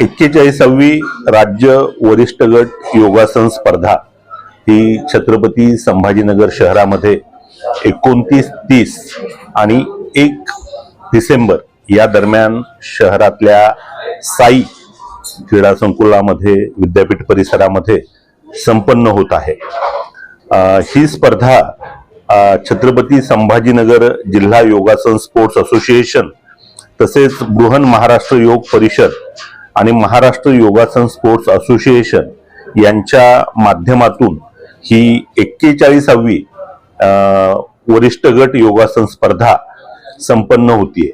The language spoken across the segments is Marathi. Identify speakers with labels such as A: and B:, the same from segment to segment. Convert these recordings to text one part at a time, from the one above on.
A: एक्केचाळीसावी राज्य वरिष्ठ गट योगासन स्पर्धा ही छत्रपती संभाजीनगर शहरामध्ये एकोणतीस तीस आणि एक डिसेंबर या दरम्यान शहरातल्या साई क्रीडा संकुलामध्ये विद्यापीठ परिसरामध्ये संपन्न होत आहे. ही स्पर्धा छत्रपती संभाजीनगर जिल्हा योगासन स्पोर्ट्स असोसिएशन तसेच बृहन महाराष्ट्र योग परिषद आणि महाराष्ट्र योगासन स्पोर्ट्स असोसिएशन यांच्या माध्यमातून ही एक्केचाळीसावी वरिष्ठ गट योगासन स्पर्धा संपन्न होतीये.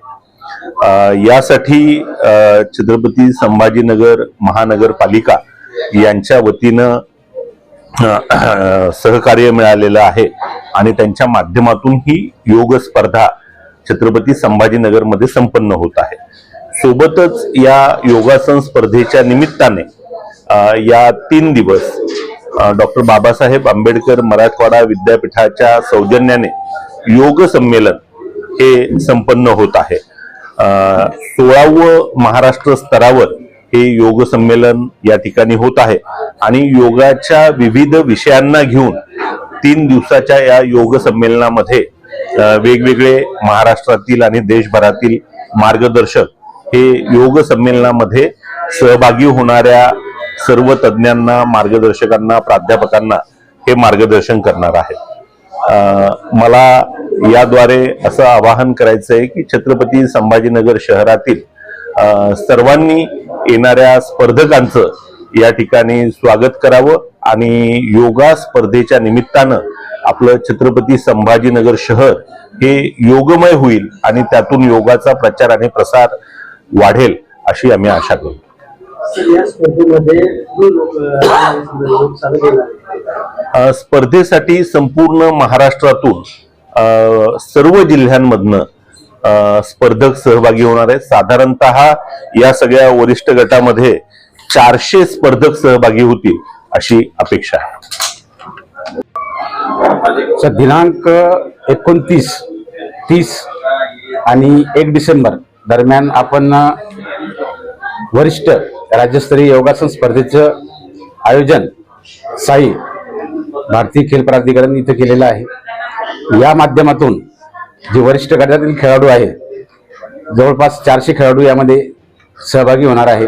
A: यासाठी छत्रपती संभाजीनगर महानगरपालिका यांच्या वतीनं सहकार्य मिळालेलं आहे आणि त्यांच्या माध्यमातून ही योग स्पर्धा छत्रपती संभाजीनगरमध्ये संपन्न होत आहे. सोबतच या योगासन स्पर्धेच्या निमित्ताने या तीन दिवस डॉक्टर बाबासाहेब आंबेडकर मराठवाडा विद्यापीठाच्या सौजन्याने योग संमेलन हे संपन्न होत आहे. सोळावं महाराष्ट्र स्तरावर हे योग संमेलन या ठिकाणी होत आहे आणि योगाच्या विविध विषयांना घेऊन तीन दिवसाच्या या योग संमेलनामध्ये वेगवेगळे महाराष्ट्रातील आणि देशभरातील मार्गदर्शक हे योग संमेलनामध्ये सहभागी होणाऱ्या सर्व तज्ज्ञांना मार्गदर्शकांना प्राध्यापकांना हे मार्गदर्शन करणार आहेत मला याद्वारे असं आवाहन करायचं आहे की छत्रपती संभाजीनगर शहरातील सर्वांनी येणाऱ्या स्पर्धकांचं या ठिकाणी स्वागत करावं आणि योगा स्पर्धेच्या निमित्तानं आपलं छत्रपती संभाजीनगर शहर हे योगमय होईल आणि त्यातून योगाचा प्रचार आणि प्रसार वाढेल अशी आम्ही आशा अ, स्पर्धेसाठी संपूर्ण महाराष्ट्रातून सर्व जिल्ह्यांमधनं स्पर्धक सहभागी होणार आहेत. साधारणतः या सगळ्या वरिष्ठ गटामध्ये चारशे स्पर्धक सहभागी होतील अशी अपेक्षा आहे.
B: दिनांक एकोणतीस तीस आणि एक डिसेंबर दरम्यान आपण वरिष्ठ राज्यस्तरीय योगासन स्पर्धेचं आयोजन साई भारतीय खेल प्राधिकरण इथं केलेलं आहे. या माध्यमातून जे वरिष्ठ गटातील खेळाडू आहे जवळपास चारशे खेळाडू यामध्ये सहभागी होणार आहे.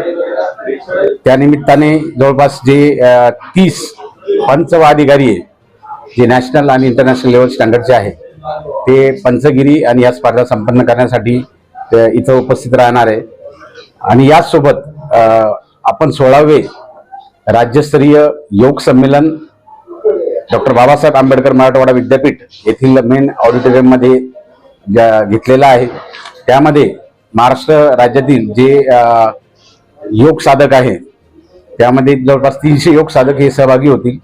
B: त्यानिमित्ताने जवळपास जे तीस पंच व अधिकारी आहे जे नॅशनल आणि इंटरनॅशनल लेवल स्टँडर्डचे आहे ते पंचगिरी आणि या स्पर्धा संपन्न करण्यासाठी इथं उपस्थित राहणार आहे. आणि याचसोबत आपण सोळावे राज्यस्तरीय योग संमेलन डॉक्टर बाबासाहेब आंबेडकर मराठवाडा विद्यापीठ येथील मेन ऑडिटोरियममध्ये घेतलेला आहे. त्यामध्ये महाराष्ट्र राज्यातील जे योग साधक आहे त्यामध्ये जवळपास तीनशे योग साधक हे सहभागी होतील.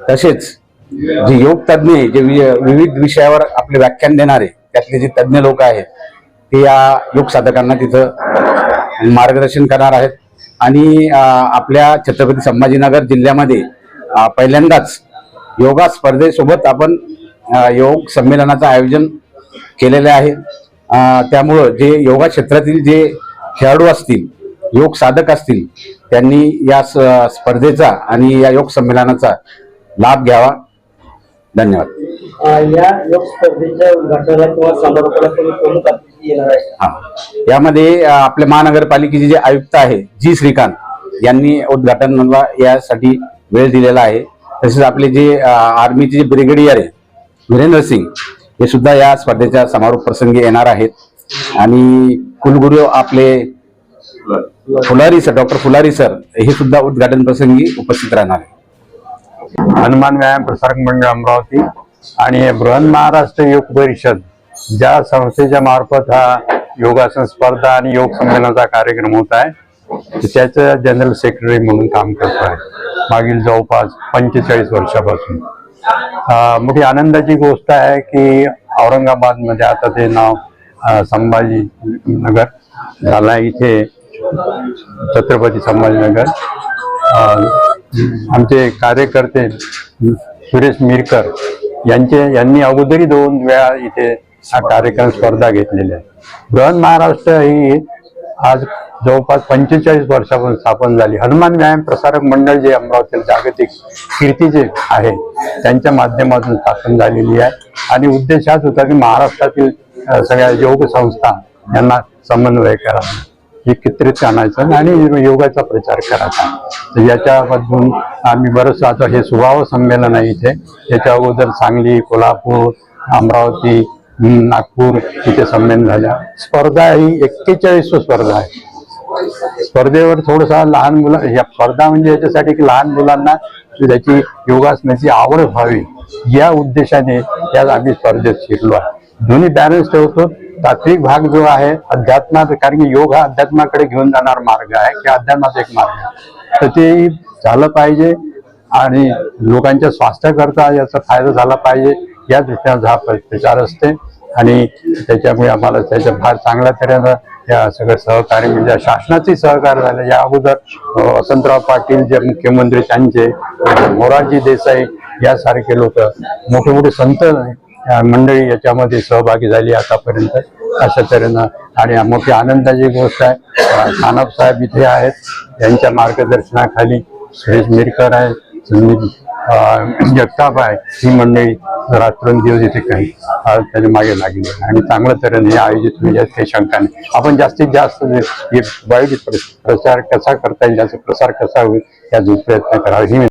B: तसेच जे योग तज्ज्ञ आहे, जे वि- विविध विषयावर आपले व्याख्यान देणारे त्यातले जे तज्ज्ञ लोक आहेत ते या योग साधकांना तिथं मार्गदर्शन करणार आहेत. आणि आपल्या छत्रपती संभाजीनगर जिल्ह्यामध्ये पहिल्यांदाच योगा स्पर्धेसोबत आपण योग संमेलनाचं आयोजन केलेलं आहे. त्यामुळं जे योगा क्षेत्रातील जे खेळाडू असतील योग साधक असतील त्यांनी या स्पर्धेचा आणि या योग संमेलनाचा लाभ घ्यावा. धन्यवाद.
C: अं, या योग स्पर्धेच्या उद्घाटनाला किंवा समारोपाला कोणी प्रमुख अतिथी येणार आहे?
B: हा. यामध्ये आपल्या महानगरपालिकेचे जे आयुक्त आहे जी श्रीकांत यांनी उद्घाटनाला यासाठी वेळ दिलेला आहे. तसेच आपले जे आर्मीचे जे ब्रिगेडियर आहे वीरेंद्र सिंग हे सुद्धा या स्पर्धेच्या समारोप प्रसंगी येणार आहेत. आणि कुलगुरू आपले Phulari sir doctor Phulari sir हे सुद्धा उद्घाटन प्रसंगी उपस्थित राहणार आहे
D: हनुमान व्यायाम प्रसारक मंडळ अमरावती आणि बृहन महाराष्ट्र योग परिषद ज्या संस्थेच्या मार्फत हा योगासन स्पर्धा आणि योग संमेलनाचा कार्यक्रम होत आहे त्याचं जनरल सेक्रेटरी म्हणून काम करतो आहे. मागील जवळपास पंचेचाळीस वर्षापासून. मोठी आनंदाची गोष्ट आहे की औरंगाबादमध्ये आता ते नाव संभाजी नगर झाला आहे. इथे छत्रपती संभाजीनगर. आमचे कार्यकर्ते सुरेश मिरकर यांचे यांनी अगोदरी दोन वेळा इथे हा कार्यक्रम स्पर्धा घेतलेल्या आहे. बृहन महाराष्ट्र ही आज जवळपास पंचेचाळीस वर्षापासून स्थापन झाली. हनुमान व्यायाम प्रसारक मंडळ जे अमरावती जागतिक कीर्तीचे आहे त्यांच्या माध्यमातून स्थापन झालेली आहे. आणि उद्देश हाच होता की महाराष्ट्रातील सगळ्या योग संस्था यांना समन्वय एकत्रित आणायचं आणि योगाचा प्रचार करायचा. तर याच्यामधून आम्ही बरंच आता हे सुभाव संमेलन आहे इथे. याच्या अगोदर सांगली कोल्हापूर अमरावती नागपूर इथे संमेलन झाल्या. स्पर्धा ही एक्केचाळीस स्पर्धा आहे. स्पर्धेवर थोडसा लहान मुलं या स्पर्धा म्हणजे याच्यासाठी की लहान मुलांना त्याची योगासनाची आवड व्हावी. या उद्देशाने यात आम्ही स्पर्धेत शिरलो आहे. दोन्ही बॅलन्स ठेवतो. तात्विक भाग जो आहे अध्यात्मात कारण की योग हा अध्यात्माकडे घेऊन जाणार मार्ग आहे की अध्यात्माचा एक मार्ग आहे. तर ते झालं पाहिजे आणि लोकांच्या स्वास्थ्याकरता याचा फायदा झाला पाहिजे या दृष्ट्या हा प्रचार असते. आणि त्याच्यामुळे आम्हाला त्याच्या फार चांगल्या तऱ्हेनं या सगळं सहकार्य म्हणजे शासनाचे सहकार्य झालं. या अगोदर वसंतराव पाटील जे मुख्यमंत्री त्यांचे मोरारजी देसाई यासारखे लोक मोठे मोठे संत मंडळी याच्यामध्ये सहभागी झाली आतापर्यंत. अशा तऱ्हेनं आणि मोठी आनंदाची गोष्ट आहे. सानप साहेब इथे आहेत. यांच्या मार्गदर्शनाखाली सुरेश मिरकर आहे जगताप आहे. ही मंडळी रात्रंदिवस इथे काही त्याच्यामागे लागली आणि चांगल्या तऱ्हेने हे आयोजित होईल काही शंका नाही आपण जास्तीत जास्त वाईट प्र- प्रचार कसा करता येईल याचा प्रसार कसा होईल याचा प्रयत्न करावा. ही